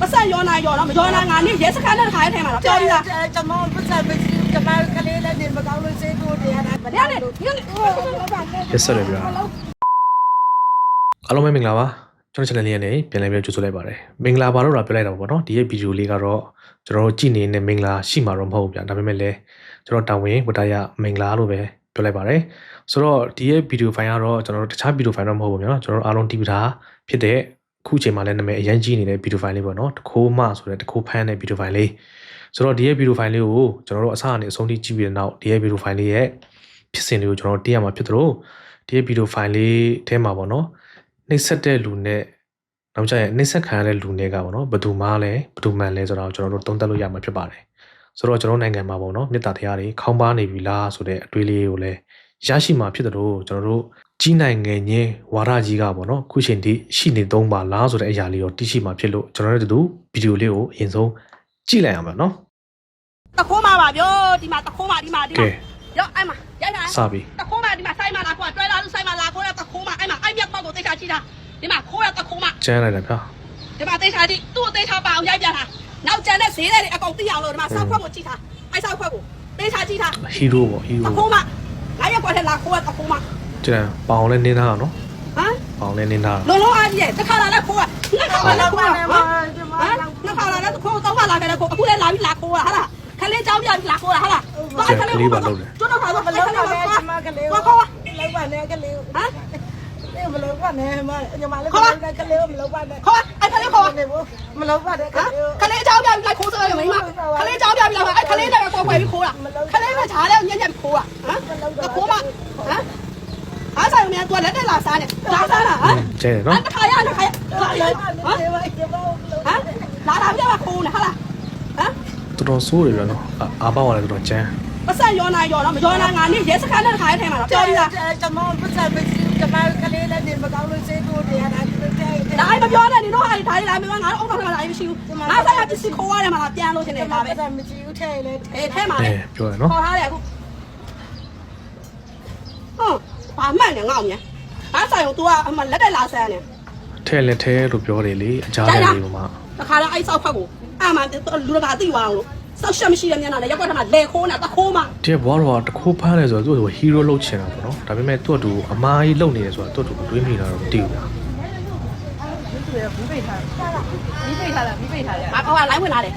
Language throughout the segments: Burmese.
ပတ်ဆက်ရောနိုင်ရောတော့မရောနိုင်ငါနေရဲစခန်းနဲ့တစ်ခါရေးထိုင်မှာတော့ပြောပြီးသားကျွန်မပတ်စံပစ္စည်းကျွန်မကလေးလည်းနေမကောင်းလို့စေးတို့တရားတာ။ညနေညနေရက်ဆက်တယ်ဗျာအားလုံးပဲမင်္ဂလာပါကျွန်တော် channel လေးကနေပြန်လည်ပြီးကြိုဆိုလိုက်ပါတယ်မင်္ဂလာပါတော့ပြောလိုက်တာပေါ့နော်ဒီရဲ့ဗီဒီယိုလေးကတော့ကျွန်တော်တို့ကြည့်နေတဲ့မင်္ဂလာရှိမှာတော့မဟုတ်ဘူးဗျာဒါပေမဲ့လည်းကျွန်တော်တာဝန်ဝတ္တရမင်္ဂလာလို့ပဲပြောလိုက်ပါတယ်ဆိုတော့ဒီရဲ့ဗီဒီယိုဖိုင်ကတော့ကျွန်တော်တို့တခြားဗီဒီယိုဖိုင်တော့မဟုတ်ဘူးဗျာနော်ကျွန်တော်တို့အားလုံးတီးပထားဖြစ်တဲ့အ ခုချိန်မှာလည်းနာမည်အရင်ကြီးနေတဲ့ဗီဒီယိုဖိုင်လေးပေါ့နော်တခိုးမဆိုတဲ့တခိုးဖမ်းတဲ့ဗီဒီယိုဖိုင်လေးဆိုတော့ဒီရဲ့ဗီဒီယိုဖိုင်လေးကိုကျွန်တော်တို့အစကနေအဆုံးထိကြည့်ပြီးတဲ့နောက်ဒီရဲ့ဗီဒီယိုဖိုင်လေးရဲ့ဖြစ်စဉ်လေးကိုကျွန်တော်တို့သိရမှာဖြစ်သလိုဒီဗီဒီယိုဖိုင်လေးထဲမှာပေါ့နော်နှိပ်စက်တဲ့လူနဲ့နောက်ကျရင်နှိပ်စက်ခံရတဲ့လူတွေကပေါ့နော်ဘယ်သူမှလဲဘယ်သူမှန်လဲဆိုတော့ကျွန်တော်တို့သုံးသပ်လို့ရမှာဖြစ်ပါတယ်ဆိုတော့ကျွန်တော်နိုင်ငံမှာပေါ့နော်မေတ္တာတရားတွေခေါင်းပါနေပြီလားဆိုတဲ့အတွေးလေးကိုလည်းရရှိမှာဖြစ်တယ်လို့ကျွန်တော်တို့ ကြီးနိုင်ငံချင်းဝါရကြီးကပေါ့နော်ခုချိန်ထိရှိနေသုံးပါလားဆိုတဲ့အရာလေးကိုသိရှိမှာဖြစ်လို့ကျွန်တော်တို့ဗီဒီယိုလေးကိုအရင်ဆုံးကြည့်လိုက်အောင်ပါနော်တခိုးမှာပါပြောဒီမှာတခိုးမှာဒီမှာဒီကဲမှာရောအဲ့မှာရိုက်တာစပြီတခိုးမှာဒီမှာစိုက်မှာလာခိုးတွဲလာလို့စိုက်မှာလာခိုးရတခိုးမှာအဲ့မှာအဲ့မြက်ပေါက်ကိုတိတ်ချကြည့်တာဒီမှာခိုးရတခိုးမှာကျန်းလိုက်တယ်ဗျာဒီမှာတိတ်ချကြည့်သူ့ကိုတိတ်ချပါအောင်ရိုက်ပြတာနောက်ကျန်တဲ့ဈေးတွေအကုန်သိအောင်လို့ဒီမှာစောက်ခွက်ကိုကြည့်တာအဲ့စောက်ခွက်ကိုတိတ်ချကြည့်တာဟီးရိုးပေါ့ဟီးတရိုးခိုးမှာငါရက်ကွက်ထဲလာခိုးရတခိုးမှာ ကျန်ပေါင်လည်းနင်းထားတာနော်ဟမ်ပေါင်လည်းနင်းထားတာလုံးလုံးအားကြီးရဲ့တစ်ခါလာလဲခိုးရနှစ်ခါလာလဲခိုးရဟမ်ကျွန်မဟမ်နှစ်ခါလာလဲခိုးတော့မှလာခဲ့တယ်ခိုးအခုလည်းလာပြီးလာခိုးရဟာလားခလေးကြောင်းပြပြီးလာခိုးရဟာလားကျွတ်တော့ခါတော့မခလေးလုံးကပါလည်းနဲ့မကျွန်မကလေးကောကောလုံးပါနဲ့ကလေးဟမ်လေမလုံးပါနဲ့မညီမလေးကလေးမလုံးပါနဲ့ခေါ်အဲ့ခလေးခေါ်နေဘူးမလုံးပါနဲ့ကဟမ်လေးခလေးကြောင်းပြပြီးလိုက်ခိုးစရမိမခလေးကြောင်းပြပြီးလာအဲ့ခလေးတွေကကောက်ွယ်ပြီးခိုးတာခလေးကဈားလဲညက်ညက်ခိုးတာဟမ်ခိုးမဟမ် အားဆိုင်မြန်သူလက်တက်လာစားနေလာစားတာဟမ်ကျဲတယ်နော်တခါရတခါရလာရဟမ်ဟမ်လာလာပြပါခိုးနေဟာလားဟမ်တော်တော်ဆိုးတယ်ဗျာနော်အာအာပေါက်ရတယ်တော်တော်ကျန်းပတ်ဆက်ရောနိုင်ရောတော့မရောနိုင်ငါနေရဲစခန်းနဲ့တစ်ခါရေးထိုင်မှာတော့ပြောပြီးသားကျွန်မပတ်စံပစ္စည်းကျွန်မကလေးလည်းနေမကောင်းလို့စေးတို့တရားတာဒါအိမ်မပြောနဲ့ဒီတော့ဟာဒီဒါလေးလာမယ်ငါတို့အုံတော့မှာလာမရှိဘူးငါဆိုင်ကပစ္စည်းခိုးရတယ်မှာပြန်လို့ရှင်နေပါပဲပတ်စံမရှိဘူးထဲလေအေးထဲမှာအဲလေပြောရနော်ခေါ်ထားတယ်အခုဟုတ် ဘာမှန်နေငေါ့မြန်အားဆိုင်ကို तू ကအမလက်တက်လာဆန်းနေထဲလက်ထဲလို့ပြောတယ်လေအကြတယ်လေမမတခါတော့အဲ့ဆောက်ဖက်ကိုအာမလူတကာသိသွားအောင်လို့စောက်ရှက်မရှိတဲ့မျက်နှာနဲ့ရက်ွက်ထမှာလေခိုးနေတာတခိုးမှဒီဘွားတော့တခိုးဖမ်းလဲဆိုတော့သူ့ကိုဟီးရိုးလုပ်ချင်တာပေါ့နော်ဒါပေမဲ့သူ့အတူအမားကြီးလုပ်နေတယ်ဆိုတော့သူ့အတူတွေးမိတာတော့မသိဘူးဗျာဘူးပိတ်ထားမိပိတ်ထားလားမိပိတ်ထားလားငါဟိုကလိုင်းဝင်လာတယ်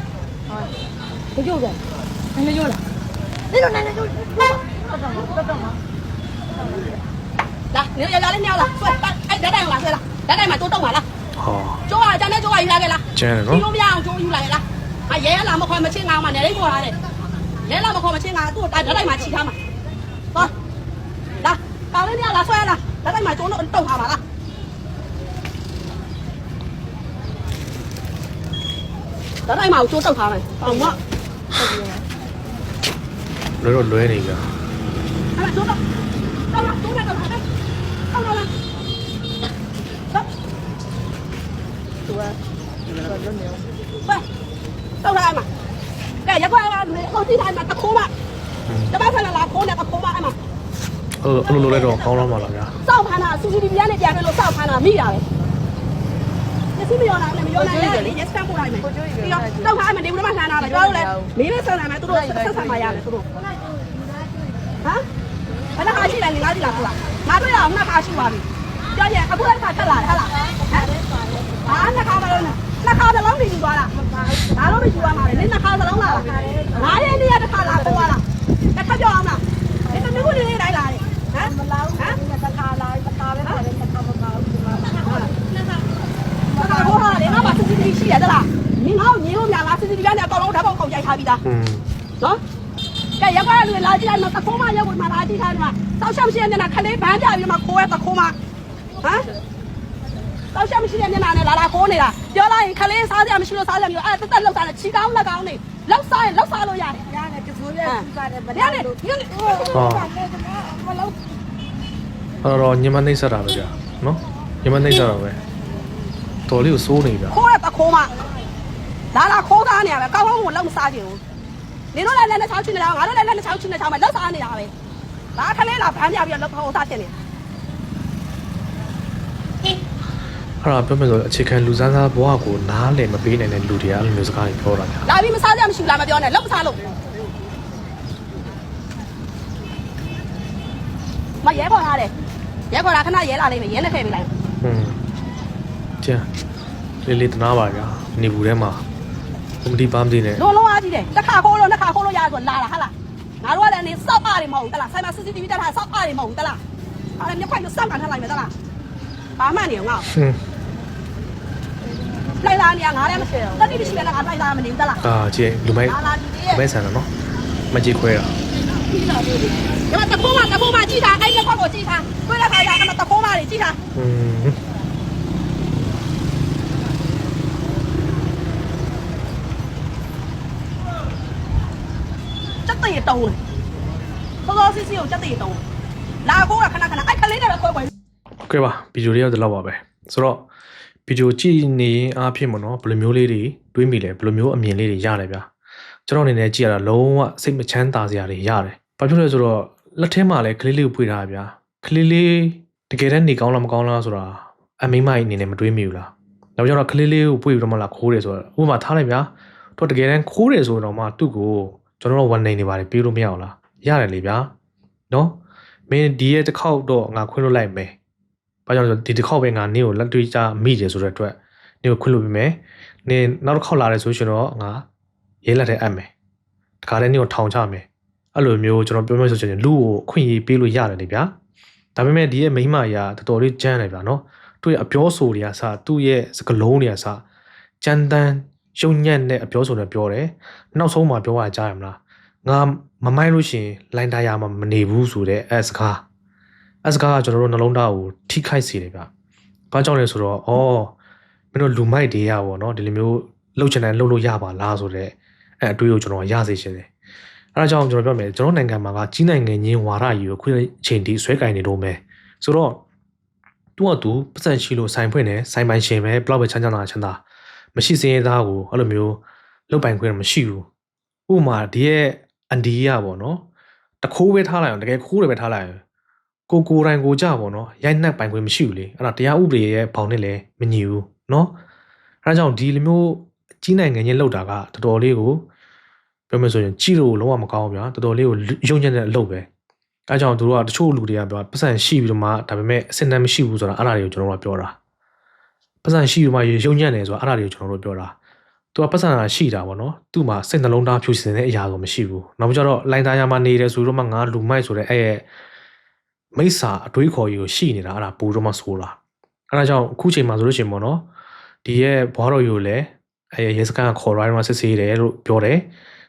ဘယ်ကျိုးလဲနည်းနည်းကျိုးလားဒီလိုနည်းနည်းကျိုးတော့တော့တော့ လာနေရရလေးမြောက်လာဆွဲအဲ့ဓာတ်တိုင်လာဆွဲလာဓာတ်တိုင်မှာတိုးတော့မှာလားဟောကျိုးကကျန်တဲ့ကျိုးကယူလာခဲ့လားကျန်းတယ်ဒီနော်လိုမရအောင်ကျိုးယူလာခဲ့လားအရဲလာမခေါ်မချင်းငါမှနေလေးခေါ်ထားတယ်ရဲလာမခေါ်မချင်းငါသူ့ဓာတ်တိုင်မှာချီထားမှာသွားလာကောင်းလေးမြောက်လာဆွဲလာဓာတ်တိုင်မှာကျိုးတော့တုတ်ထားမှာလားဓာတ်တိုင်မှာကျိုးတုတ်ထားမယ်အောင်မလွယ်တော့လွဲနေဗျာအဲ့ဒါကျိုးတော့တော့လာကျိုးနဲ့တော့ ဟုတ်လားဟုတ်သူကလွတ်နေအောင်ဘာတော့လာမှာကဲရက်ခွဲကဟိုတိတိုင်းမှာတခိုးမှာတပတ်ဆက်လာလာခိုးနေတခိုးမှာအဲ့မှာအဲ့လိုလိုလိုက်တော့ကောင်းတော့မှာလားဗျာစောက်ဖမ်းတာစူစီတီပြန်နဲ့ပြန်ခဲ့လို့စောက်ဖမ်းတာမိတာပဲမစီမရောလာနဲ့မရောလာနဲ့လေရက်စတန်ပို့လိုက်မယ်ပြီးတော့တော့ခါမှနေဘူးမှလှမ်းတာပဲကျွန်တော်တို့လည်းမင်းနဲ့ဆက်လာမယ်သူတို့ဆက်ဆက်မှာရတယ်သူတို့ဟမ်ဘယ်နှခါရှိလဲငါးတိလားဟုတ်လား ငါတွေ့တာနှစ်ခါရှိပါပြီကြောက်ရအခုလည်းတစ်ခါထက်လာတယ်ဟဲ့လားဟမ်ဟာနှစ်ခါမလို့နှစ်ခါတစ်လုံးနေယူသွားတာဒါတော့မယူရမှာလေနှစ်ခါတစ်လုံးလာတာငါးရက်နေ့ရက်တစ်ခါလာပေါ်လာတစ်ခါပြောအောင်လားဒီမမျိုးလေးလေးတိုင်းလာတယ်ဟမ်မလောက်ဘူးတခါလာတခါပဲပါတယ်တခါမကောင်းဘူးမှာဘာလို့ဟာလဲငါဘာစစ်စစ်တီရှိရသလားမင်းငါ့ကိုညင်းလို့များလားစစ်စစ်တီကနေအကောင်လုံးဓာတ်ပေါက်ကောင်ရိုက်ထားပြီးသားอืมနော် ကဲရက်ကွာလူလာကြည့်လိုက်မှာတခိုးမရက်ဝင်မှာလာကြည့်ထားတယ်မှာတောက်ရှက်မရှိတဲ့မျက်နှာခလေးဗန်းကြပြီးမှခိုးရတခိုးမဟမ်တောက်ရှက်မရှိတဲ့မျက်နှာနဲ့လာလာခိုးနေတာပြောလိုက်ရင်ခလေးစားကြမရှိလို့စားကြမျိုးအဲ့တက်တက်လောက်စားတယ်ချီကောင်းလက်ကောင်းနေလောက်စားရင်လောက်စားလို့ရတယ်ရတယ်ကျိုးရစကားတယ်ဗညလာနေလို့ညနေမလောက်အဲ့တော့ညမနှိမ့်ဆက်တာပဲဗျာနော်ညမနှိမ့်ဆက်တာပဲတော်လေးကိုစိုးနေဗျာခိုးရတခိုးမလာလာခိုးသားနေရပဲကောင်းကောင်းကိုလောက်မစားကြဘူး နင်တို့လည်းလက်နဲ့ချောင်းချင်နေတာငါတို့လည်းလက်နဲ့ချောင်းချင်နေချောင်းပဲလောက်စားနေတာပဲဒါခလေးလာဗန်းကြပြီးတော့လောက်ဟောသားချင်နေအဲ့ဒါပြောမယ်ဆိုအခြေခံလူစားစားဘဝကိုနားလည်မပေးနိုင်တဲ့လူတွေကအဲ့လိုမျိုးစကားတွေပြောတာဗျာလာပြီးမစားကြမရှိဘူးလားမပြောနဲ့လောက်မစားလို့မရဲခေါ်ထားတယ်ရဲခေါ်တာခဏရဲလာလိမ့်မယ်ရဲနဲ့ထည့်ပေးလိုက်ဟွန်းကျန်လေးလေးတနာပါဗျာနေဘူးထဲမှာကွန် မတီပါမသိနဲ့လုံးလုံးအားကြီးတယ်တစ်ခါခိုးလို့နှစ်ခါခိုးလို့ရဆိုလာတာဟာလားငါတို့ကလည်းအနေစောက်အားတွေမဟုတ်ဘူးတလားဆိုင်မှာ CCTV တက်ထားစောက်အားတွေမဟုတ်ဘူးတလားဟာလည်းမြက်ခွိုက်လို့စောက်ကန်ထားလိုက်မယ်တလားဘာမှနေအောင်ငါ့ဟွန်းလိုက်လာနေရငါလည်းမရှိဘူးတတိမရှိလည်းငါလိုက်လာမနေဘူးတလားအာကြည့်လူမိုက်လာလာဒီလေးလူမိုက်ဆန်တယ်နော်မကြည့်ခွဲတာပြီးတော့ဒီမှာတခိုးမတခိုးမကြည့်တာအဲ့ဒီခွက်ကိုကြည့်တာတွေ့တဲ့ခါကျတော့တခိုးမတွေကြည့်တာဟွန်း သိတုံးတယ်စောစောစီးစီးကိုတက်သိတုံးလာကိုကခဏခဏအဲ့ကလေးတွေပဲခွဲခွဲကဲပါဗီဒီယိုလေးတော့ဒီလောက်ပါပဲဆိုတော့ဗီဒီယိုကြည့်နေရင်အားဖြင့်မနော်ဘယ်လိုမျိုးလေးတွေတွေးမိလဲဘယ်လိုမျိုးအမြင်လေးတွေရတယ်ဗျာကျွန်တော်အနေနဲ့ကြည့်ရတာလုံးဝစိတ်မချမ်းသာစရာတွေရတယ်ဘာဖြစ်လဲဆိုတော့လက်ထဲမှာလည်းကလေးလေးကိုဖွေထားဗျာကလေးလေးတကယ်တမ်းနေကောင်းလားမကောင်းလားဆိုတာအမိမကြီးအနေနဲ့မတွေးမိဘူးလားနောက်ကျတော့ကလေးလေးကိုပွေပြီးတော့မှလာခိုးတယ်ဆိုတော့ဥပမာထားလိုက်ဗျာတော့တကယ်တမ်းခိုးတယ်ဆိုတော့မှသူ့ကို ကျွန်တော်တို့ဝန်နေနေပါတယ်ပြေးလို့မရအောင်လားရတယ်လေဗျာနော်မင်းဒီရဲ့တစ်ခေါက်တော့ငါခွင့်လို့လိုက်မယ်။ဘာကြောင့်လဲဆိုတော့ဒီတစ်ခေါက်ပဲငါနင်းကိုလက်တွေ့ကြမိတယ်ဆိုတဲ့အတွက်နင်းကိုခွင့်လို့ပြီးမယ်။နင်းနောက်တစ်ခေါက်လာတယ်ဆိုရှင်တော့ငါရေးလက်ထဲအပ်မယ်။တခါတည်းနင်းကိုထောင်ချမယ်။အဲ့လိုမျိုးကျွန်တော်ပြောမယ်ဆိုရှင်လူကိုအခွင့်အရေးပေးလို့ရတယ်လေဗျာ။ဒါပေမဲ့ဒီရဲ့မိန်းမကြီးကတော်တော်လေးကြမ်းတယ်ဗျာနော်။သူ့ရဲ့အပြောဆိုတွေကစသူ့ရဲ့စကားလုံးတွေကစကြမ်းတမ်း ယုံညံ့တဲ့အပြောဆိုတွေပြောတယ်။နောက်ဆုံးမှပြောရကြရမလား။ငါမမိုက်လို့ရှရင်လိုင်းတရာမှာမနေဘူးဆိုတဲ့အဲစကားအစကားကကျွန်တော်တို့နှလုံးသားကိုထိခိုက်စေတယ်ဗျ။ဘာကြောင့်လဲဆိုတော့အော်မင်းတို့လူမိုက်တွေရပါတော့ဒီလိုမျိုးလှုပ်ချင်တယ်လှုပ်လို့ရပါလားဆိုတော့အဲအတွေးကိုကျွန်တော်ရစေချင်တယ်။အဲဒါကြောင့်ကျွန်တော်ပြောမယ်ကျွန်တော်နိုင်ငံမှာကကြီးနိုင်ငံချင်းဝါဒကြီးကိုခွင့်အချိန်တီဆွဲကင်နေတော့မယ်။ဆိုတော့သူကသူပတ်စံရှိလို့ဆိုင်ဖွင့်တယ်ဆိုင်ပိုင်ရှင်ပဲဘလောက်ပဲချမ်းချမ်းသာချမ်းသာ မရှိစင်းရဲသားကိုအဲ့လိုမျိုးလုတ်ပိုင်ခွင့်မရှိဘူးဥပမာဒီရဲ့အန်ဒီရပေါ့နော်တခိုးပဲထားလိုက်အောင်တကယ်ခိုးတယ်ပဲထားလိုက်အောင်ကိုကိုတိုင်းကိုကြပေါ့နော်ရိုက်နှက်ပိုင်ခွင့်မရှိဘူးလေအဲ့ဒါတရားဥပဒေရဲ့ဘောင်နဲ့လည်းမညီဘူးနော်အဲ့ဒါကြောင့်ဒီလိုမျိုးကြီးနိုင်ငံချင်းလောက်တာကတော်တော်လေးကိုပြောမယ်ဆိုရင်ကြီးလို့လုံးဝမကောင်းဘူးဗျာတော်တော်လေးကိုယုံညံ့တဲ့အလုပ်ပဲအဲအကြောင့်တို့ကတချို့လူတွေကပြောပတ်စံရှိပြီးတော့မှဒါပေမဲ့အစင်တမ်းမရှိဘူးဆိုတာအဲ့ဒါတွေကိုကျွန်တော်ကပြောတာ ပတ်စံရှိပြီးမှယုံညံ့တယ်ဆိုတာအဲ့ဒါတွေကိုကျွန်တော်တို့ပြောတာသူကပတ်စံရှိတာပေါ့နော်သူ့မှာစိတ်နှလုံးသားဖြူစင်တဲ့အရာဆိုမရှိဘူးနောက်ပြီးတော့လိုင်းသားရမှာနေတယ်ဆိုတော့မှငါလူမိုက်ဆိုတဲ့အဲ့ရဲ့မိစ္ဆာအတွေးခေါ်ကြီးကိုရှိနေတာအဲ့ဒါပိုတော့မှဆိုးလာအဲ့ဒါကြောင့်အခုချိန်မှာဆိုလို့ရှိရင်ပေါ့နော်ဒီရဲ့ဘွားတော်ကြီးကိုလည်းအဲရဲစကန်ကခေါ်ရိုင်းမှာစစ်ဆေးတယ်လို့ပြောတယ်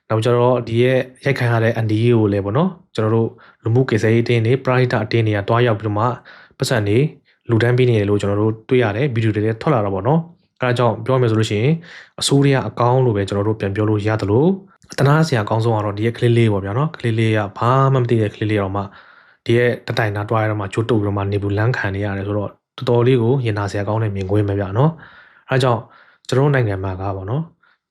နောက်ကျတော့ဒီရဲ့ရိုက်ခံရတဲ့အန်ဒီကိုလည်းပေါ့နော်ကျွန်တော်တို့လူမှုကေဆယ်ရေးအတင်းတွေပရိုက်တာအတင်းတွေကတွားရောက်ပြီးတော့မှပတ်စံတွေ လူတန်းပေးနေတယ်လို့ကျွန်တော်တို့တွေ့ရတယ်ဗီဒီယိုတွေလည်းထွက်လာတာပေါ့နော်အဲဒါကြောင့်ပြောမယ်ဆိုလို့ရှိရင်အစိုးရအကောင်းလို့ပဲကျွန်တော်တို့ပြန်ပြောလို့ရတယ်လို့တနာစရာအကောင်းဆုံးကတော့ဒီရဲ့ကလေးလေးပေါ့ဗျာနော်ကလေးလေးကဘာမှမသိတဲ့ကလေးလေးတော့မှဒီရဲ့တတိုင်နာတွားရတော့မှချိုးတုပ်ပြီးတော့မှနေဘူးလန်းခံနေရတယ်ဆိုတော့တော်တော်လေးကိုရင်နာစရာကောင်းတဲ့မြင်ကွင်းပဲဗျာနော်အဲဒါကြောင့်ကျွန်တော်တို့နိုင်ငံမှာကပေါ့နော်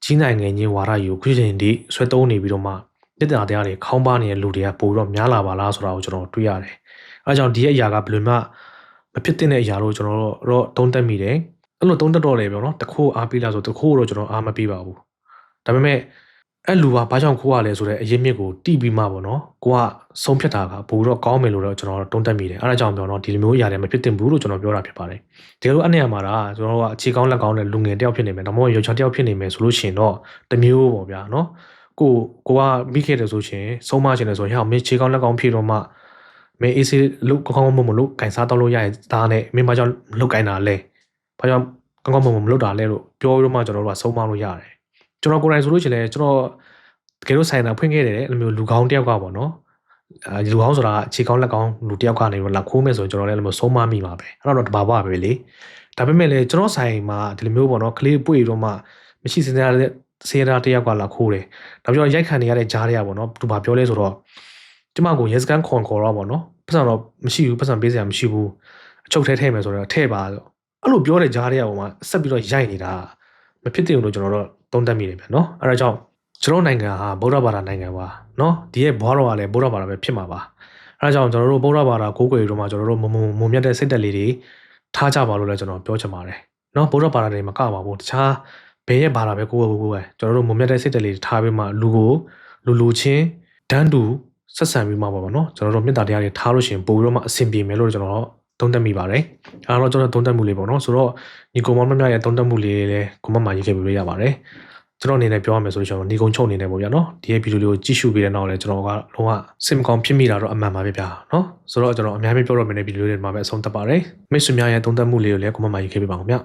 ကြီးနိုင်ငံချင်းဝါဒယူခုချိန်ဒီဆွဲသုံးနေပြီးတော့မှတစ်တာတရားတွေခေါင်းပါနေတဲ့လူတွေကပိုတော့များလာပါလားဆိုတာကိုကျွန်တော်တွေ့ရတယ်အဲဒါကြောင့်ဒီရဲ့အရာကဘယ်လိုမှ မဖြစ်တဲ့အရာလို့ကျွန်တော်တို့တော့သုံးသပ်မိတယ်အဲ့လိုသုံးသပ်တော့လေပေါ့နော်တခိုးအားပေးလားဆိုတခိုးတော့ကျွန်တော်အားမပေးပါဘူးဒါပေမဲ့အဲ့လူကဘာကြောင့်ခိုးရလဲဆိုတဲ့အရင်မြစ်ကိုတီးပြီးမှပေါ့နော်ကိုကဆုံးဖြတ်တာကပိုတော့ကောင်းမယ်လို့တော့ကျွန်တော်တုံးတက်မိတယ်အဲ့ဒါကြောင့်ပြောတော့ဒီလိုမျိုးຢာတယ်မဖြစ်သင့်ဘူးလို့ကျွန်တော်ပြောတာဖြစ်ပါတယ်တကယ်လို့အဲ့နေရာမှာဒါကျွန်တော်တို့ကအခြေကောင်းလက်ကောင်းတဲ့လူငယ်တယောက်ဖြစ်နေမယ်ဒါမှမဟုတ်ရုပ်ချတယောက်ဖြစ်နေမယ်ဆိုလို့ရှိရင်တော့တမျိုးပေါ့ဗျာနော်ကိုကိုကမိခဲ့တယ်ဆိုရှင်ဆုံးမချင်တယ်ဆိုရင်ဟောမင်းခြေကောင်းလက်ကောင်းဖြစ်တော့မှ မင်းအေးစေးလုတ်ကောင်းကောင်းမွန်မွန်လုတ်ကင်စားတော့လို့ရရင်ဒါနဲ့မင်းဘာကြောင့်လုတ်ကင်တာလဲဘာကြောင့်ကောင်းကောင်းမွန်မွန်မလုတ်တာလဲလို့ပြောပြီးတော့မှကျွန်တော်တို့ကဆုံးမလို့ရတယ်ကျွန်တော်ကိုယ်တိုင်ဆိုလို့ရှိရင်လည်းကျွန်တော်တကယ်လို့ဆိုင်တာဖွင့်ခဲ့တယ်အဲ့လိုမျိုးလူကောင်းတယောက်ကပေါ့နော်အဲလူကောင်းဆိုတာအခြေကောင်းလက်ကောင်းလူတယောက်ကနေတော့လာခိုးမယ်ဆိုရင်ကျွန်တော်လည်းအဲ့လိုမျိုးဆုံးမမိပါပဲအဲ့တော့တဘာဝပဲလေဒါပေမဲ့လည်းကျွန်တော်ဆိုင်မှာဒီလိုမျိုးပေါ့နော်ကလေးပွေတော့မှမရှိစင်စားတဲ့စေရာတယောက်ကလာခိုးတယ်နောက်ပြီးတော့ရိုက်ခံနေရတဲ့ဂျားတွေကပေါ့နော်သူဘာပြောလဲဆိုတော့ ကျမကိုရဲစခန်းခေါ်ခေါ်တော့ဗောနော်ပတ်စံတော့မရှိဘူးပတ်စံပေးစရာမရှိဘူးအချုပ်ထဲထည့်မယ်ဆိုတော့ထည့်ပါဆိုအဲ့လိုပြောတဲ့ကြားတွေကပေါ်မှာဆက်ပြီးတော့ရိုက်နေတာမဖြစ်တဲ့လို့ကျွန်တော်တို့သုံးသပ်မိတယ်ဗျနော်အဲ့ဒါကြောင့်ကျွန်တော်နိုင်ငံဟာဗုဒ္ဓဘာသာနိုင်ငံပါနော်ဒီရဲ့ဘွားတော်ကလည်းဗုဒ္ဓဘာသာပဲဖြစ်မှာပါအဲဒါကြောင့်ကျွန်တော်တို့ဗုဒ္ဓဘာသာကိုးကွယ်ရုံမှာကျွန်တော်တို့မမမုံမြတ်တဲ့စိတ်တက်လေးတွေထားကြပါလို့လည်းကျွန်တော်ပြောချင်ပါတယ်နော်ဗုဒ္ဓဘာသာတွေမကပါဘူးတခြားဘယ်ရဲ့ဘာသာပဲကိုးကွယ်ကိုးကွယ်ကျွန်တော်တို့မုံမြတ်တဲ့စိတ်တက်လေးတွေထားပြီးမှလူကိုလူလူချင်းတန်းတူ ဆက်ဆံပြီးမှပါပါနော်ကျွန်တော်တို့မေတ္တာတရားတွေထားလို့ရှိရင်ပို့ပြီးတော့မှအဆင်ပြေမယ်လို့ကျွန်တော်သုံးသပ်မိပါတယ်အဲတော့ကျွန်တော်သုံးသပ်မှုလေးပေါ့နော်ဆိုတော့ညီကောင်မမများရဲ့သုံးသပ်မှုလေးလည်းကိုမမရေးခဲ့ပြီးလို့ရပါတယ်ကျွန်တော်အနေနဲ့ပြောရမယ်ဆိုရင်ညီကုံချုံအနေနဲ့ပေါ့ဗျာနော်ဒီရဲ့ဗီဒီယိုလေးကိုကြည့်ရှုပြီးတဲ့နောက်လည်းကျွန်တော်ကလုံးဝစင်မကောင်းဖြစ်မိတာတော့အမှန်ပါပဲဗျာနော်ဆိုတော့ကျွန်တော်အများကြီးပြောတော့မယ်ในဗီဒီယိုလေးတွေမှာပဲအဆုံးသတ်ပါတယ်မိတ်ဆွေများရဲ့သုံးသပ်မှုလေးကိုလည်းကိုမမရေးခဲ့ပေးပါဦးခင်ဗျ